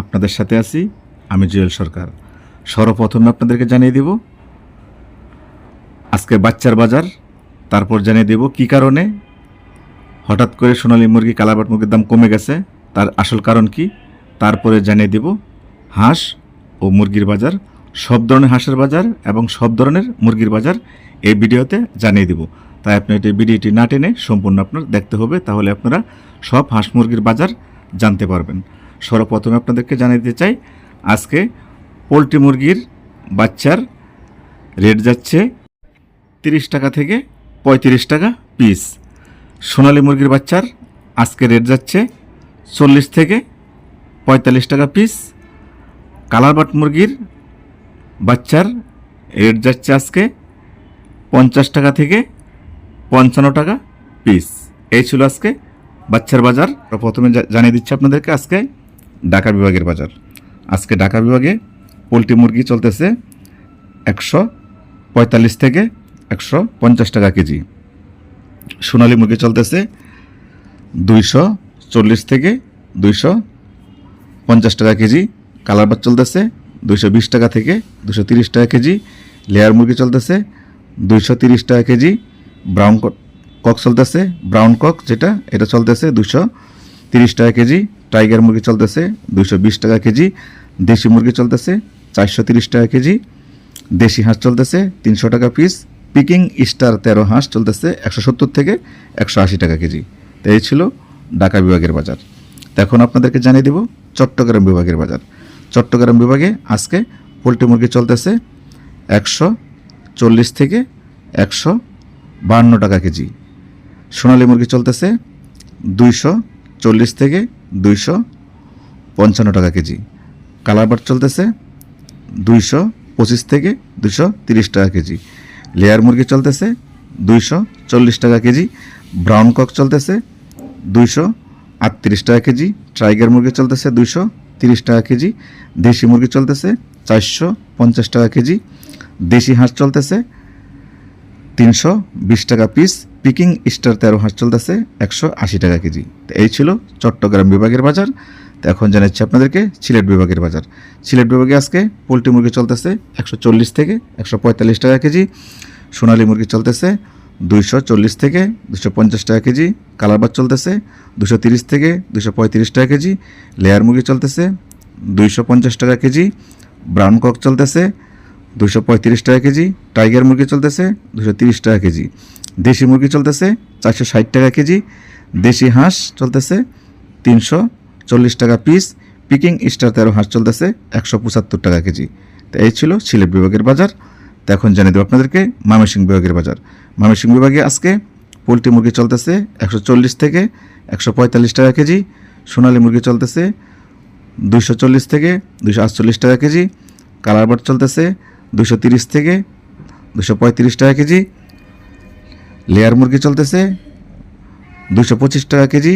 আপনাদের সাথে আছি, আমি জুয়েল সরকার। সর্বপ্রথমে আপনাদেরকে জানিয়ে দেব, আজকে বাচ্চার বাজার, তারপর জানিয়ে দেব কী কারণে হঠাৎ করে সোনালী মুরগি, কালাবাট মুরগির দাম কমে গেছে, তার আসল কারণ কি? তারপরে জানিয়ে দেব হাঁস ও মুরগির বাজার, সব ধরনের হাঁসের বাজার এবং সব ধরনের মুরগির বাজার এই ভিডিওতে জানিয়ে দেব। তাই আপনি এটি ভিডিওটি না টেনে সম্পূর্ণ আপনার দেখতে হবে, তাহলে আপনারা সব হাঁস মুরগির বাজার জানতে পারবেন। সর্বপ্রথমে আপনাদেরকে জানিয়ে দিতে চাই, আজকে পোলট্রি মুরগির বাচ্চার রেট যাচ্ছে তিরিশ টাকা থেকে পঁয়ত্রিশ টাকা পিস। সোনালী মুরগির বাচ্চার আজকে রেট যাচ্ছে চল্লিশ থেকে পঁয়তাল্লিশ টাকা পিস। কালারবাট মুরগির বাচ্চার রেট যাচ্ছে আজকে পঞ্চাশ টাকা থেকে পঞ্চান্ন টাকা পিস। এই ছিল আজকে বাচ্চার বাজার। প্রথমে জানিয়ে দিচ্ছি আপনাদেরকে আজকে ঢাকা বিভাগের বাজার। আজকে ঢাকা বিভাগে পোলট্রি মুরগি চলতেছে একশো পঁয়তাল্লিশ থেকে একশো পঞ্চাশ টাকা কেজি। সোনালী মুরগি চলতেছে দুইশো চল্লিশ থেকে দুইশো পঞ্চাশ টাকা কেজি। কালার বাট চলতেছে দুইশো বিশ টাকা থেকে দুশো তিরিশ টাকা কেজি। লেয়ার মুরগি চলতেছে দুইশো তিরিশ টাকা কেজি। ব্রাউন কক চলতেছে, ব্রাউন কক যেটা, এটা চলতেছে দুশো তিরিশ টাকা কেজি। টাইগার মুরগি চলতেছে, দুইশো বিশ টাকা কেজি, দেশি মুরগি চলতেছে, চারশো তিরিশ টাকা কেজি, দেশি হাঁস চলতেছে, তিনশো টাকা পিস পিকিং স্টার তেরো হাঁস চলতেছে, একশো সত্তর থেকে একশো আশি টাকা কেজি। তো এই ছিল ঢাকা বিভাগের বাজার। তো এখন আপনাদেরকে জানিয়ে দেব চট্টগ্রাম বিভাগের বাজার। চট্টগ্রাম বিভাগে আজকে পোলট্রি মুরগি চলতেছে একশো চল্লিশ থেকে একশো বাহান্ন টাকা কেজি। সোনালী মুরগি চলতেছে দুইশো চল্লিশ থেকে দুইশো পঞ্চান্ন টাকা কেজি। কালারবাট চলতেছে দুইশো পঁচিশ থেকে দুশো তিরিশ টাকা কেজি। লেয়ার মুরগি চলতেছে দুইশো চল্লিশ টাকা কেজি। ব্রাউন কক চলতেছে দুইশো আটত্রিশ টাকা কেজি। টাইগার মুরগি চলতেছে দুইশো তিরিশ টাকা কেজি। দেশি মুরগি চলতেছে চারশো পঞ্চাশ টাকা কেজি। দেশি হাঁস চলতেছে তিনশো বিশ টাকা পিস পিকিং স্টার তেরো হাঁস চলতেছে একশো আশি টাকা কেজি। তো এই ছিল চট্টগ্রাম বিভাগের বাজার। তো এখন জানাচ্ছি আপনাদেরকে সিলেট বিভাগের বাজার। সিলেট বিভাগে আজকে পোলট্রি মুরগি চলতেছে একশো চল্লিশ থেকে একশো পঁয়তাল্লিশ টাকা কেজি। সোনালী মুরগি চলতেছে দুইশো চল্লিশ থেকে দুশো পঞ্চাশ টাকা কেজি। কালারবাদ চলতেছে দুশো তিরিশ থেকে দুশো পঁয়ত্রিশ টাকা কেজি। লেয়ার মুরগি চলতেছে দুইশো পঞ্চাশ টাকা কেজি। ব্রাউন কক চলতেছে দুশো পঁয়ত্রিশ টাকা কেজি, টাইগার মুরগি চলতেছে দুশো তিরিশ টাকা কেজি, দেশি মুরগি চলতেছে চারশো ষাট টাকা কেজি, দেশি হাঁস চলতেছে তিনশো চল্লিশ টাকা পিস পিকিং স্টার তেরো হাঁস চলতেছে একশো পঁচাত্তর টাকা কেজি। তো এই ছিল সিলেট বিভাগের বাজার। তো এখন জানিয়ে দেবো আপনাদেরকে ময়মনসিংহ বিভাগের বাজার। ময়মনসিংহ বিভাগে আজকে পোলট্রি মুরগি চলতেছে একশো চল্লিশ থেকে একশো পঁয়তাল্লিশ টাকা কেজি, সোনালী মুরগি চলতেছে দুইশো চল্লিশ থেকে দুইশো আটচল্লিশ টাকা কেজি কালারবাট চলতেছে দুশো তিরিশ থেকে দুশো পঁয়ত্রিশ টাকা কেজি। লেয়ার মুরগি চলতেছে, দুশো পঁচিশ টাকা কেজি।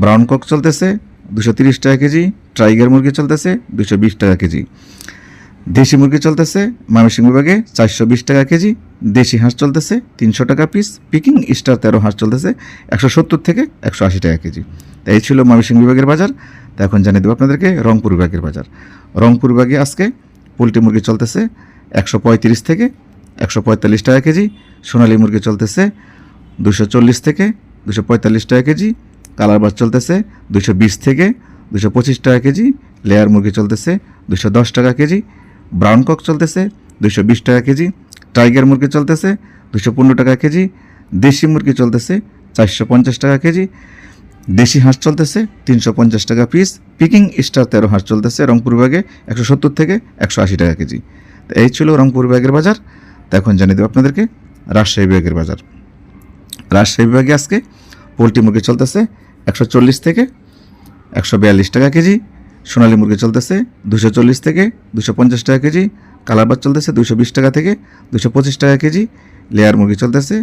ব্রাউন কক চলতেছে, দুশো তিরিশ টাকা কেজি। টাইগার মুরগি চলতেছে, দুশো বিশ টাকা কেজি। দেশি মুরগি চলতেছে ময়মনসিংহ বিভাগে চারশো বিশ টাকা কেজি। দেশি হাঁস চলতেছে, তিনশো টাকা পিস পিকিং স্টার তেরো হাঁস চলতেছে, একশো সত্তর থেকে একশো আশি টাকা কেজি। তো এই ছিল ময়মনসিংহ বিভাগের বাজার। তো এখন জানিয়ে দেবো আপনাদেরকে রংপুর বিভাগের বাজার। রংপুর বিভাগে আজকে পোলট্রি মুরগি চলতেছে একশো পঁয়ত্রিশ থেকে একশো পঁয়তাল্লিশ টাকা কেজি, সোনালী মুরগি চলতেছে দুশো চল্লিশ থেকে দুশো পঁয়তাল্লিশ টাকা কেজি, কালার বাস চলতেছে দুশো বিশ থেকে দুশো পঁচিশ টাকা কেজি, লেয়ার মুরগি চলতেছে দুশো দশ টাকা কেজি, ব্রাউন কক চলতেছে দুশো বিশ টাকা কেজি, টাইগার মুরগি চলতেছে দুশো পনেরো টাকা কেজি, দেশি মুরগি চলতেছে চারশো পঞ্চাশ টাকা কেজি, দেশি হাঁস চলতেছে তিনশো পঞ্চাশ টাকা পিস, পিকিং স্টার তেরো হাঁস চলতেছে রংপুর বিভাগে একশো সত্তর থেকে একশো আশি টাকা কেজি। তো এই ছিল রংপুর বিভাগের বাজার। তো এখন জানিয়ে দেবো আপনাদেরকে রাজশাহী বিভাগের বাজার। রাজশাহী বিভাগে আজকে পোলট্রি মুরগি চলতেছে একশো চল্লিশ থেকে একশো বিয়াল্লিশ টাকা কেজি, সোনালী মুরগি চলতেছে দুশো চল্লিশ থেকে দুশো পঞ্চাশ টাকা কেজি কালারবাদ চলতেছে দুশো বিশ টাকা থেকে দুশো পঁচিশ টাকা কেজি, লেয়ার মুরগি চলতেছে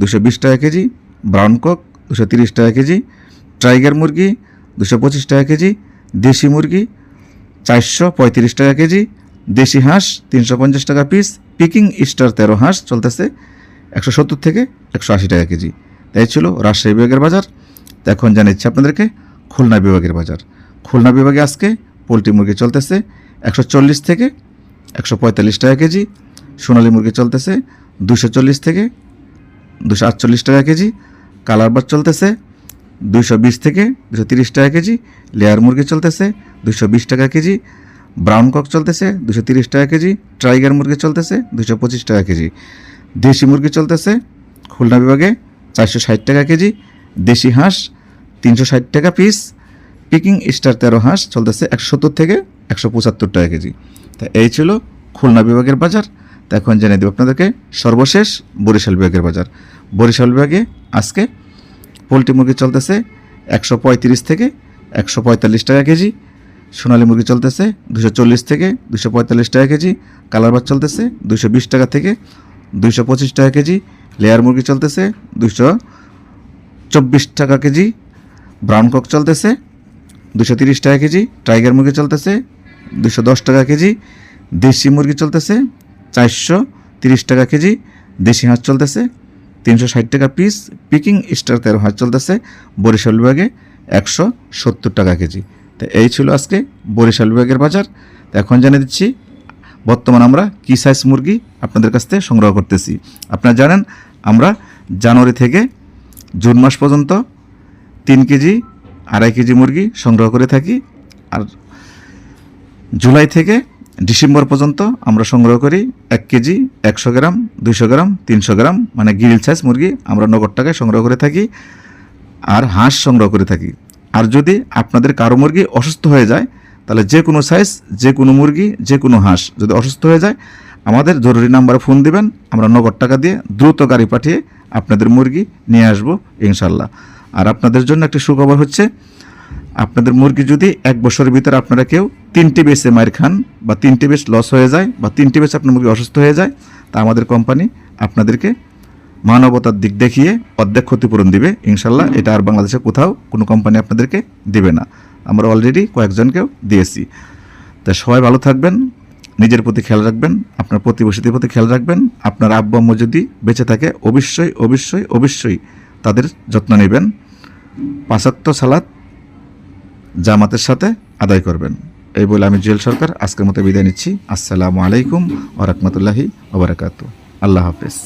দুশো বিশ টাকা কেজি, ব্রাউন কক দুশো তিরিশ টাকা কেজি, টাইগার মুরগি দুশো পঁচিশ টাকা কেজি, দেশি মুরগি চারশো পঁয়ত্রিশ টাকা কেজি দেশি হাঁস তিনশো পঞ্চাশ টাকা পিস পিকিং স্টার তেরো হাঁস চলতেছে একশো সত্তর থেকে একশো আশি টাকা কেজি। তাই ছিল রাজশাহী বিভাগের বাজার। তো এখন জানাচ্ছি আপনাদেরকে, খুলনা বিভাগের বাজার। খুলনা বিভাগে আজকে পোলট্রি মুরগি চলতেছে একশো চল্লিশ থেকে একশো পঁয়তাল্লিশ টাকা কেজি। সোনালী মুরগি চলতেছে দুশো চল্লিশ থেকে দুশো আটচল্লিশ টাকা কেজি। কালারবাদ চলতেছে দুশো বিশ থেকে দুশো তিরিশ টাকা কেজি। লেয়ার মুরগি চলতেছে দুশো বিশ টাকা কেজি। ব্রাউন কক চলতেছে, দুশো তিরিশ টাকা কেজি টাইগার মুরগি চলতেছে, দুশো পঁচিশ টাকা কেজি। দেশি মুরগি চলতেছে, খুলনা বিভাগে চারশো ষাট টাকা কেজি, দেশি হাঁস তিনশো ষাট টাকা পিস পিকিং স্টার তেরো হাঁস চলতেছে একশো সত্তর থেকে একশো পঁচাত্তর টাকা কেজি। তা এই ছিল খুলনা বিভাগের বাজার। তা এখন জানিয়ে দেব আপনাদেরকে সর্বশেষ বরিশাল বিভাগের বাজার। বরিশাল বিভাগে আজকে পোলট্রি মুরগি চলতেছে একশো পঁয়ত্রিশ থেকে একশো পঁয়তাল্লিশ টাকা কেজি সোনালী মুরগি চলতেছে দুশো থেকে দুশো টাকা কেজি, কালার ভাত চলতেছে দুশো টাকা থেকে দুশো টাকা কেজি, লেয়ার মুরগি চলতেছে দুশো চব্বিশ টাকা কেজি, ব্রাউন কক চলতেছে দুশো তিরিশ টাকা কেজি, টাইগার মুরগি চলতেছে দুশো দশ টাকা কেজি, দেশি মুরগি চলতেছে, চারশো তিরিশ টাকা কেজি, দেশি হাঁস চলতেছে, তিনশো ষাট টাকা পিস, পিকিং স্টার তেরো হাঁস চলতেছে, বরিশাল বিভাগে একশো সত্তর টাকা কেজি। তো এই ছিল আজকে বরিশাল বিভাগের বাজার। তো এখন জানিয়ে দিচ্ছি, বর্তমান আমরা কী সাইজ মুরগি আপনাদের কাছ থেকে সংগ্রহ করতেছি। আপনারা জানেন, আমরা জানুয়ারি থেকে জুন মাস পর্যন্ত তিন কেজি, আড়াই কেজি মুরগি সংগ্রহ করে থাকি। আর জুলাই থেকে ডিসেম্বর পর্যন্ত আমরা সংগ্রহ করি এক কেজি, একশো গ্রাম, দুইশো গ্রাম, তিনশো গ্রাম মানে গিরিল সাইজ মুরগি আমরা নগদ টাকায় সংগ্রহ করে থাকি। আর হাঁস সংগ্রহ করে থাকি। আর যদি আপনাদের কারও মুরগি অসুস্থ হয়ে যায়, তাহলে যে কোনো সাইজ যে কোনো মুরগি, যে কোনো হাঁস যদি অসুস্থ হয়ে যায়, আমাদের জরুরি নাম্বারে ফোন দিবেন, আমরা নগদ টাকা দিয়ে দ্রুত গাড়ি পাঠিয়ে আপনাদের মুরগি নিয়ে আসব ইনশাল্লাহ আর আপনাদের জন্য একটি সুখবর হচ্ছে, আপনাদের মুরগি যদি এক বছরের ভিতরে আপনারা কেউ তিনটি বেসে মার খান বা তিনটি বেশ লস হয়ে যায় বা তিনটি বেশ আপনার মুরগি অসুস্থ হয়ে যায়, তা আমাদের কোম্পানি আপনাদেরকে মানবতার দিক দেখিয়ে অর্ধেক ক্ষতিপূরণ দিবে ইনশাল্লাহ এটা আর বাংলাদেশে কোথাও কোনো কোম্পানি আপনাদেরকে দিবে না। আমরা অলরেডি কয়েকজনকেও দিয়েছি। তা সবাই ভালো থাকবেন নিজের প্রতি খেয়াল রাখবেন আপনার প্রতিবেশীদের প্রতি খেয়াল রাখবেন আপনার আব্বু আম্মু যদি বেঁচে থাকে অবশ্যই অবশ্যই অবশ্যই তাদের যত্ন নেবেন। পাঁচাত্ত সালাত জামাতের সাথে আদায় করবেন। এই বলে আমি জুয়েল সরকার আজকের মতো বিদায় নিচ্ছি। আসসালামু আলাইকুম ওরহমতুল্লাহি ওবরাকাতু আল্লাহ হাফেজ।